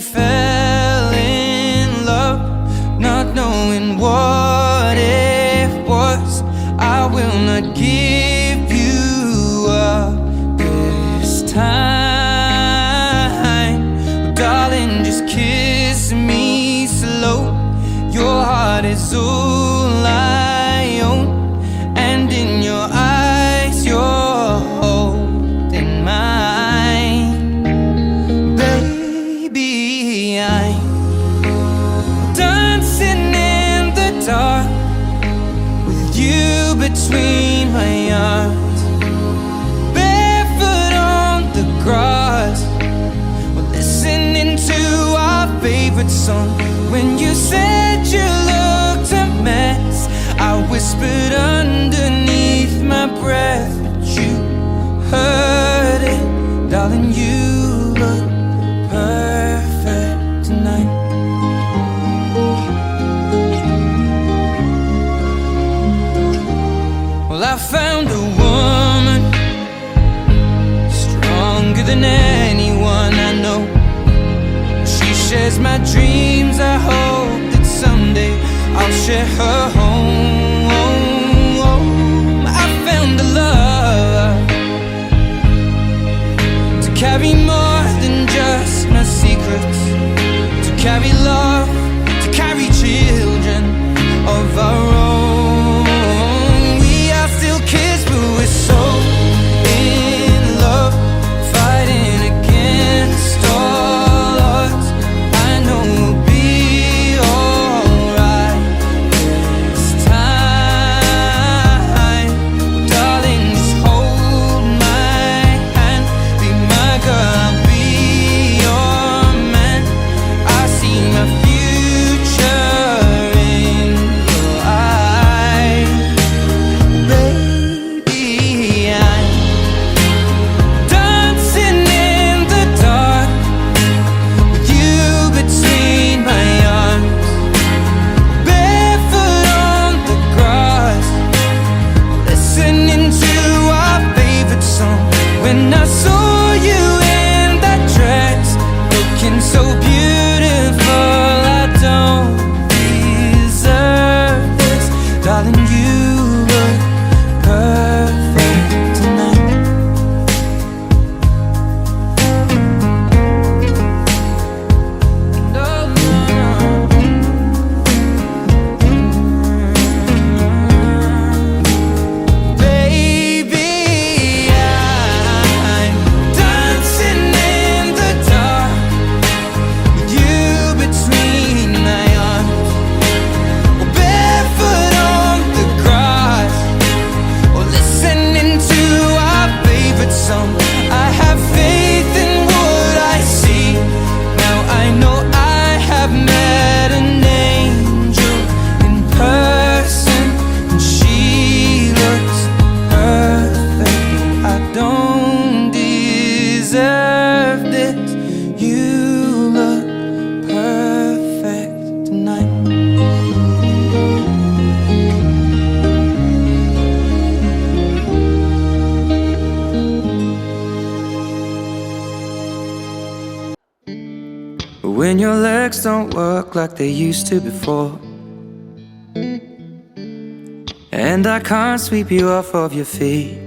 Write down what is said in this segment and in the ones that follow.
Fell in love, not knowing what it was. I will not give When you said you looked a mess, I whispered underneath I'll her home. I found a love to carry more than just my secrets, to carry love, don't work like they used to before. And I can't sweep you off of your feet.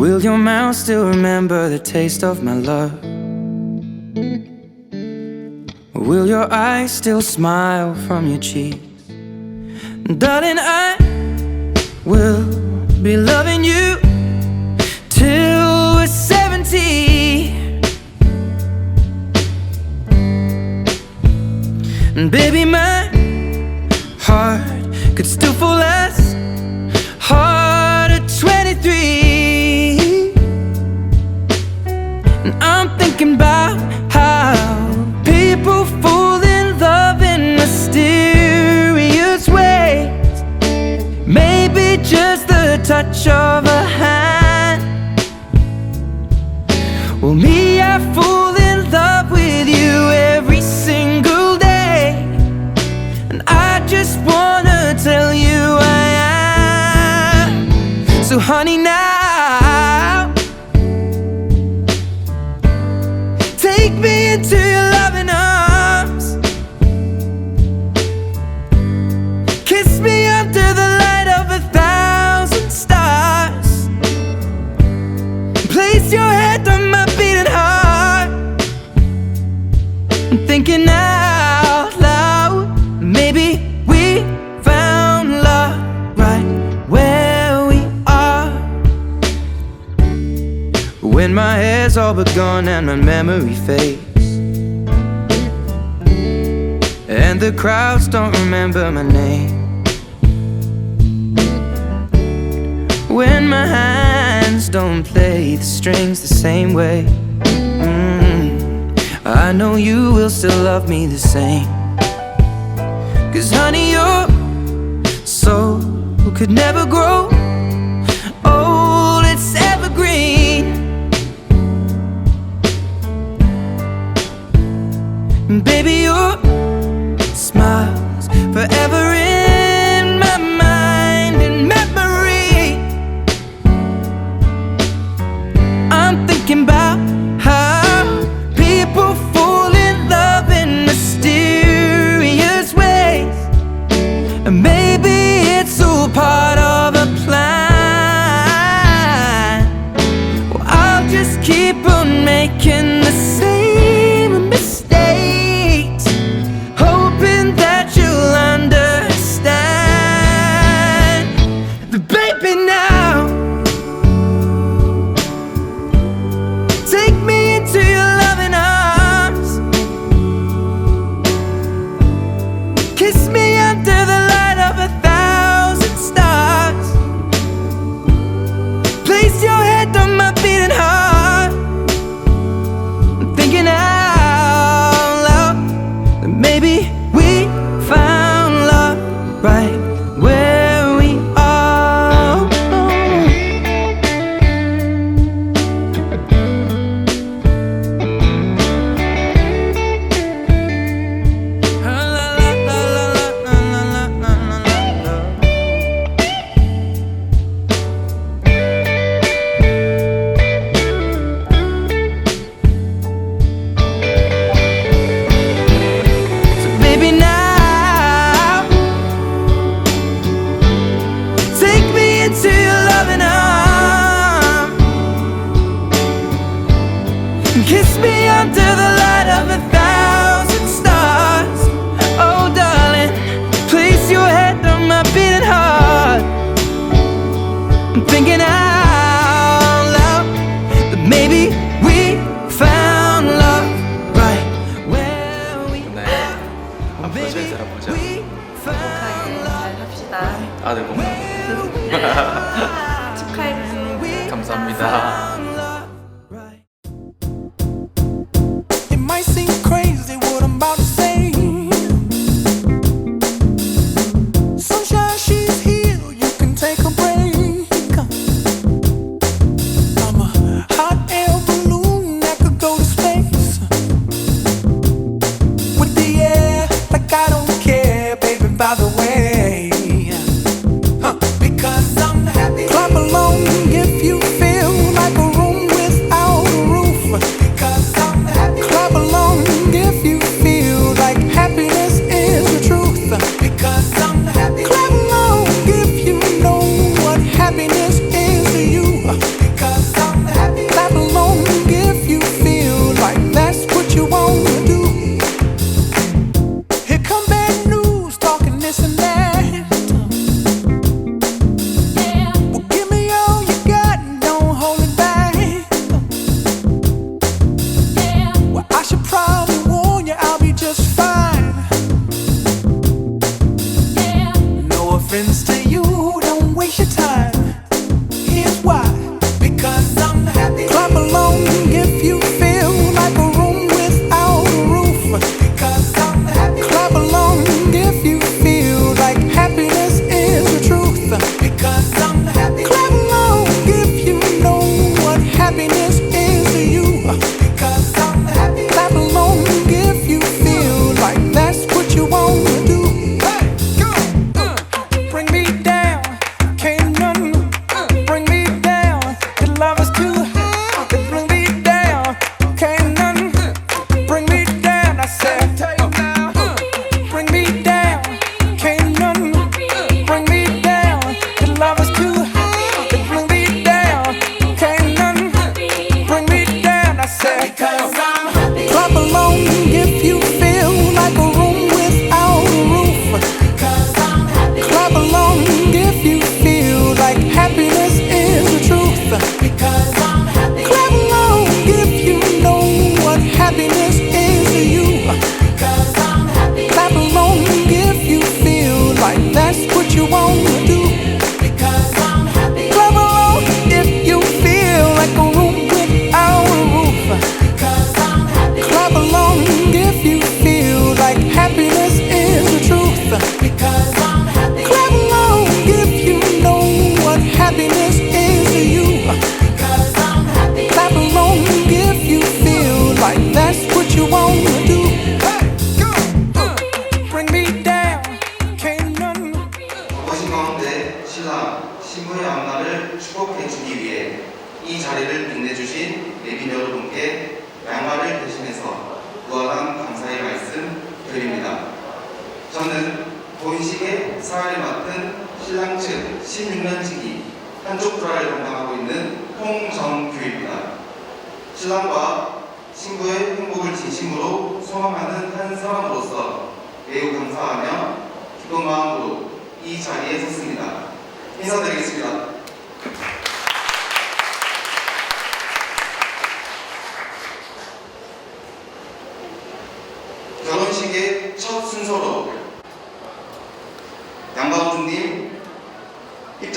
Will your mouth still remember the taste of my love? Will your eyes still smile from your cheeks? Darling, I will be loving you till we're 70. And baby, my heart could still fall as hard at 23. And I'm thinking about how people fall in love in a mysterious ways. Maybe just the touch of a hand. Well, me, all but gone and my memory fades. And the crowds don't remember my name. When my hands don't play the strings the same way. Mm, I know you will still love me the same. Cause honey, your soul could never grow baby, your smiles forever in my mind and memory. I'm thinking about how people fall in love in mysterious ways. And maybe it's all part of a plan. Well, I'll just keep on making the same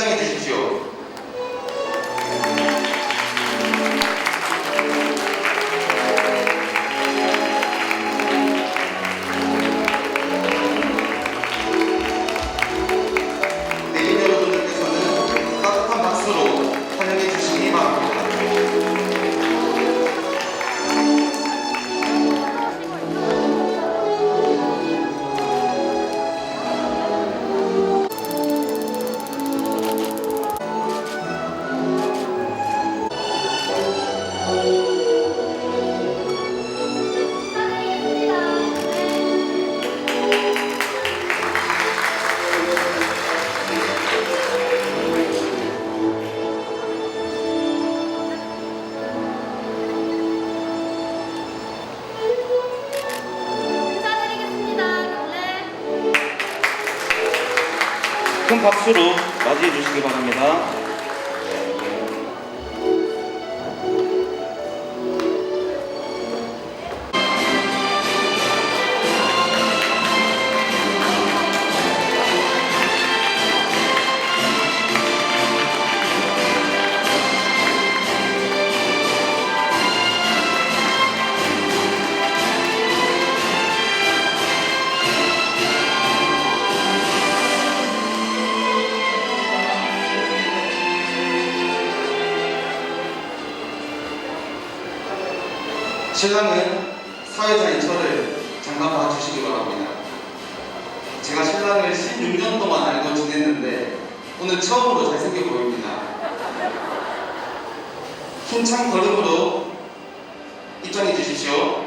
sangue de Diogo. 큰 박수로 맞이해 주시기 바랍니다. 힘찬 걸음으로 입장해 주십시오.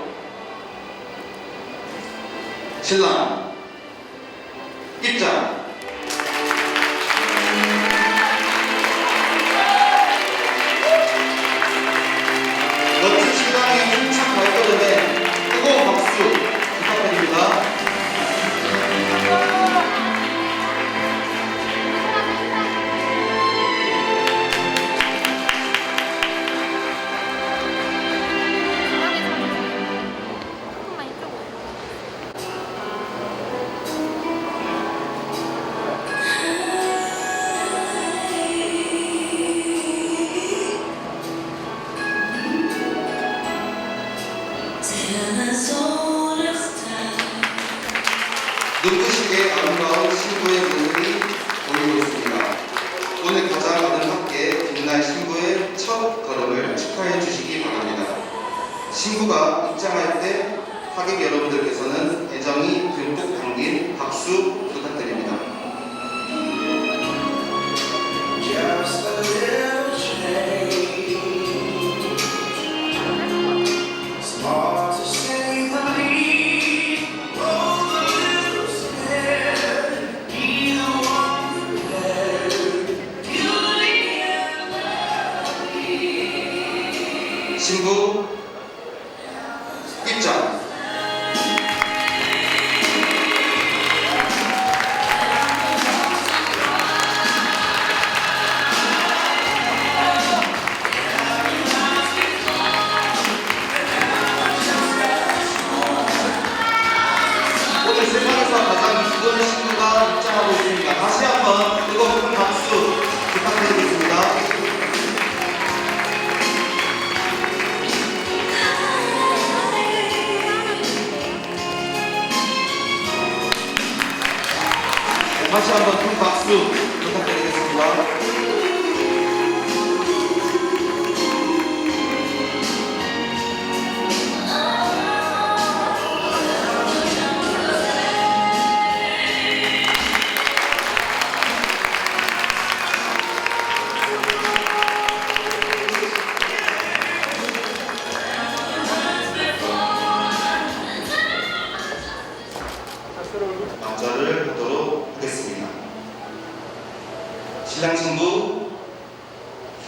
신랑 লোকদেরকে 확장하고 있습니다. 다시 한번 뜨거운 박수 부탁드리겠습니다. 네, 다시 한번 큰 박수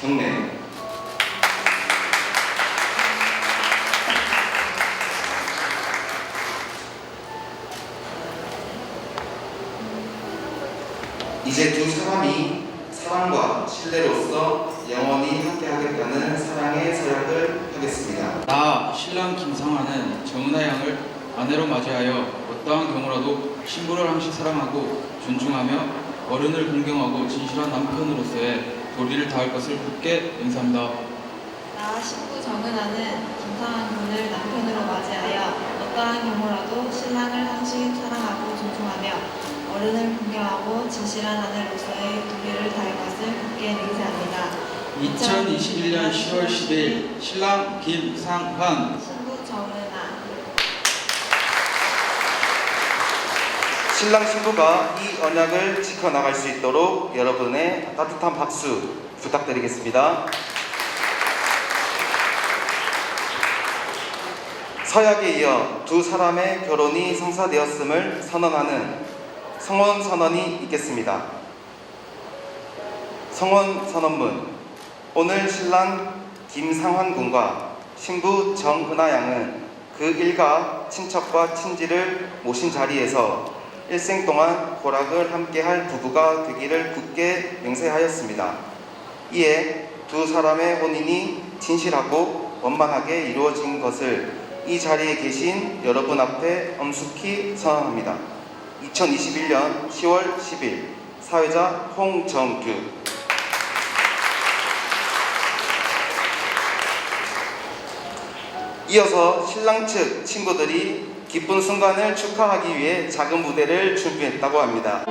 동네 이제 두 사람이 사랑과 신뢰로서 영원히 함께하겠다는 사랑의 서약을 하겠습니다. 나 신랑 김상환은 정은하 양을 아내로 맞이하여 어떠한 경우라도 신부를 항시 사랑하고 존중하며 어른을 공경하고 진실한 남편으로서의 도리를 다할 것을 굳게 맹세합니다. 나 신부 정은아는 김상한 군을 남편으로 맞이하여 어떠한 경우라도 신랑을 항시 사랑하고 존중하며 어른을 공경하고 진실한 아내로서의 도리를 다할 것을 굳게 맹세합니다. 2021년 10월 10일 신랑 김상환 신부 정은아 신랑 신부가 이 언약을 지켜나갈 수 있도록 여러분의 따뜻한 박수 부탁드리겠습니다. 서약에 이어 두 사람의 결혼이 성사되었음을 선언하는 성원 선언이 있겠습니다. 성원 선언문 오늘 신랑 김상환 군과 신부 정은아 양은 그 일가 친척과 친지를 모신 자리에서 일생 동안 고락을 함께할 부부가 되기를 굳게 맹세하였습니다. 이에 두 사람의 혼인이 진실하고 원만하게 이루어진 것을 이 자리에 계신 여러분 앞에 엄숙히 선언합니다. 2021년 10월 10일 사회자 홍정규 이어서 신랑 측 친구들이 기쁜 순간을 축하하기 위해 작은 무대를 준비했다고 합니다.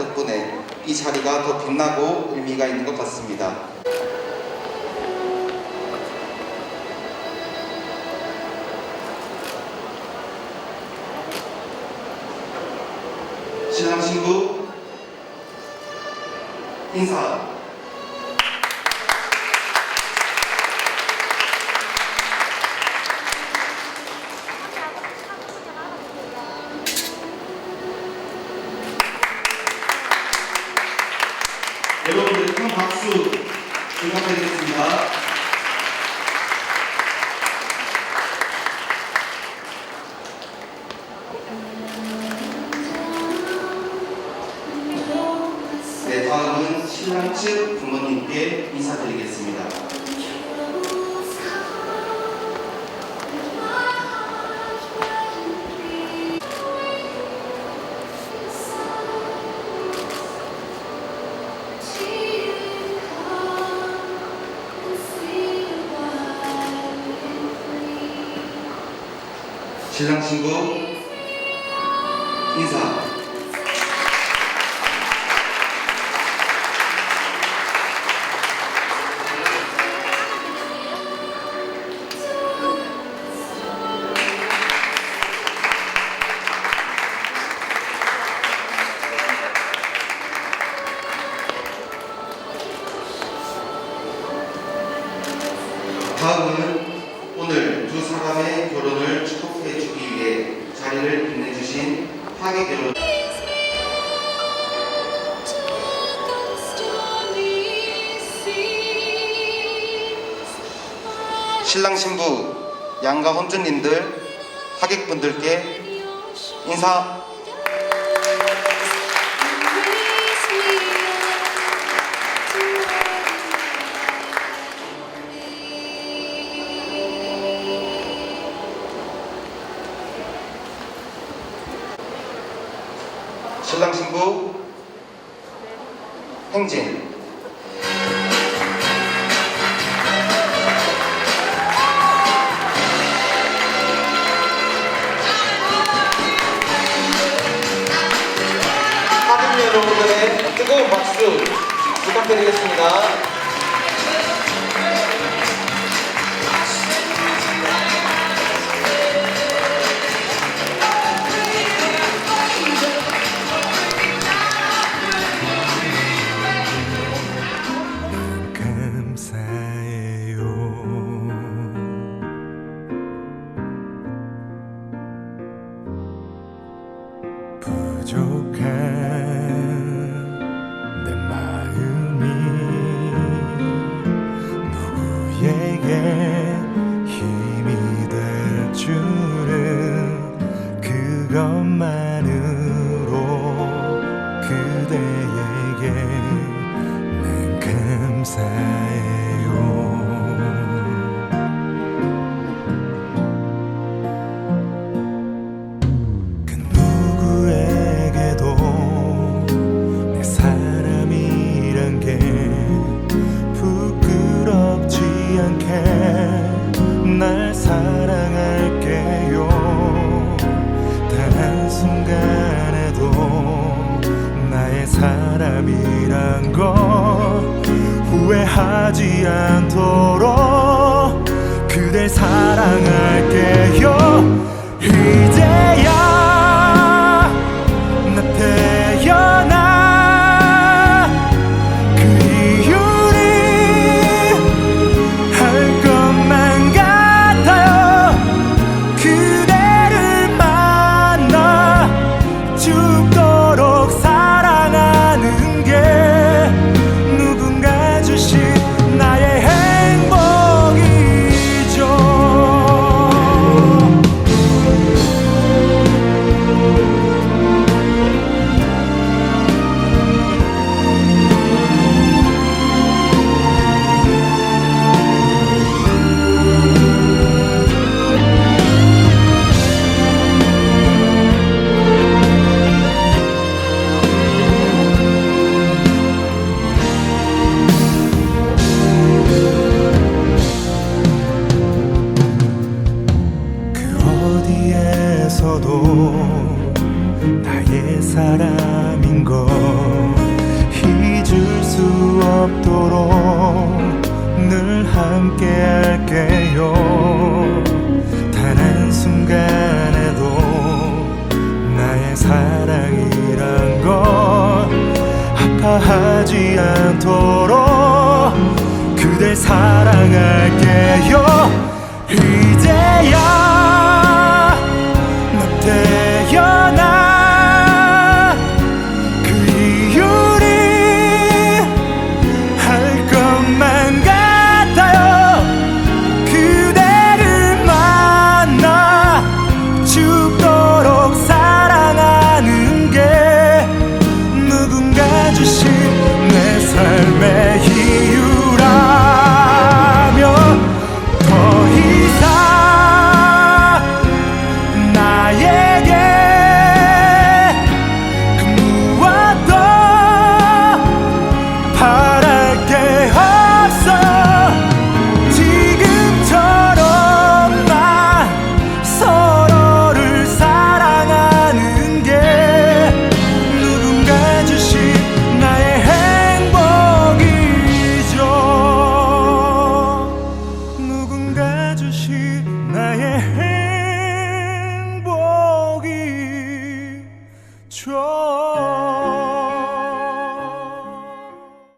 덕분에 이 자리가 더 빛나고 의미가 있는 것 같습니다. 신랑 신부 인사 신랑 친구 인사. 방문증님들, 하객분들께 인사. 신랑 신부 행진. 그저 있도록 그댈 사랑할게요. 이제야